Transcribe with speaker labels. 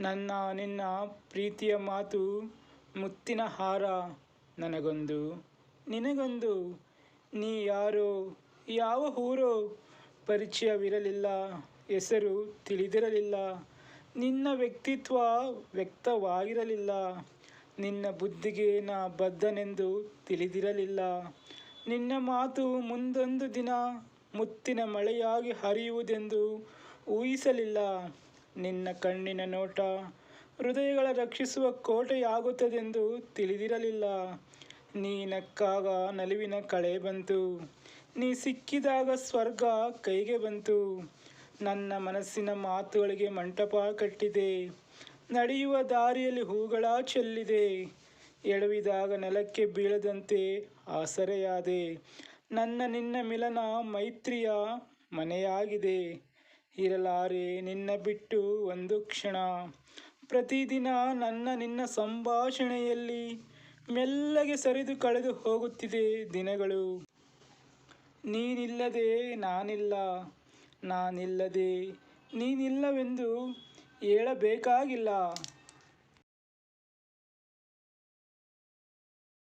Speaker 1: ನನ್ನ ನಿನ್ನ ಪ್ರೀತಿಯ ಮಾತು ಮುತ್ತಿನ ಹಾರ ನನಗೊಂದು, ನಿನಗೊಂದು. ನೀ ಯಾರೋ, ಯಾವ ಊರೋ ಪರಿಚಯವಿರಲಿಲ್ಲ, ಹೆಸರು ತಿಳಿದಿರಲಿಲ್ಲ. ನಿನ್ನ ವ್ಯಕ್ತಿತ್ವ ವ್ಯಕ್ತವಾಗಿರಲಿಲ್ಲ. ನಿನ್ನ ಬುದ್ಧಿಗೆ ನಾ ಬದ್ಧನೆಂದು ತಿಳಿದಿರಲಿಲ್ಲ. ನಿನ್ನ ಮಾತು ಮುಂದೊಂದು ದಿನ ಮುತ್ತಿನ ಮಳೆಯಾಗಿ ಹರಿಯುವುದೆಂದು ಊಹಿಸಲಿಲ್ಲ. ನಿನ್ನ ಕಣ್ಣಿನ ನೋಟ ಹೃದಯಗಳ ರಕ್ಷಿಸುವ ಕೋಟೆಯಾಗುತ್ತದೆಂದು ತಿಳಿದಿರಲಿಲ್ಲ. ನೀ ನಕ್ಕಾಗ ನಲಿವಿನ ಕಳೆ ಬಂತು. ನೀ ಸಿಕ್ಕಿದಾಗ ಸ್ವರ್ಗ ಕೈಗೆ ಬಂತು. ನನ್ನ ಮನಸ್ಸಿನ ಮಾತುಗಳಿಗೆ ಮಂಟಪ ಕಟ್ಟಿದೆ. ನಡೆಯುವ ದಾರಿಯಲ್ಲಿ ಹೂಗಳ ಚೆಲ್ಲಿದೆ. ಎಳುವಿದಾಗ ನೆಲಕ್ಕೆ ಬೀಳದಂತೆ ಆಸರೆಯಾದೆ. ನನ್ನ ನಿನ್ನ ಮಿಲನ ಮೈತ್ರಿಯ ಮನೆಯಾಗಿದೆ. ಇರಲಾರೆ ನಿನ್ನ ಬಿಟ್ಟು ಒಂದು ಕ್ಷಣ. ಪ್ರತಿದಿನ ನನ್ನ ನಿನ್ನ ಸಂಭಾಷಣೆಯಲ್ಲಿ ಮೆಲ್ಲಗೆ ಸರಿದು ಕಳೆದು ಹೋಗುತ್ತಿದೆ ದಿನಗಳು. ನೀನಿಲ್ಲದೆ ನಾನಿಲ್ಲ, ನಾನಿಲ್ಲದೆ ನೀನಿಲ್ಲವೆಂದು ಹೇಳಬೇಕಾಗಿಲ್ಲ.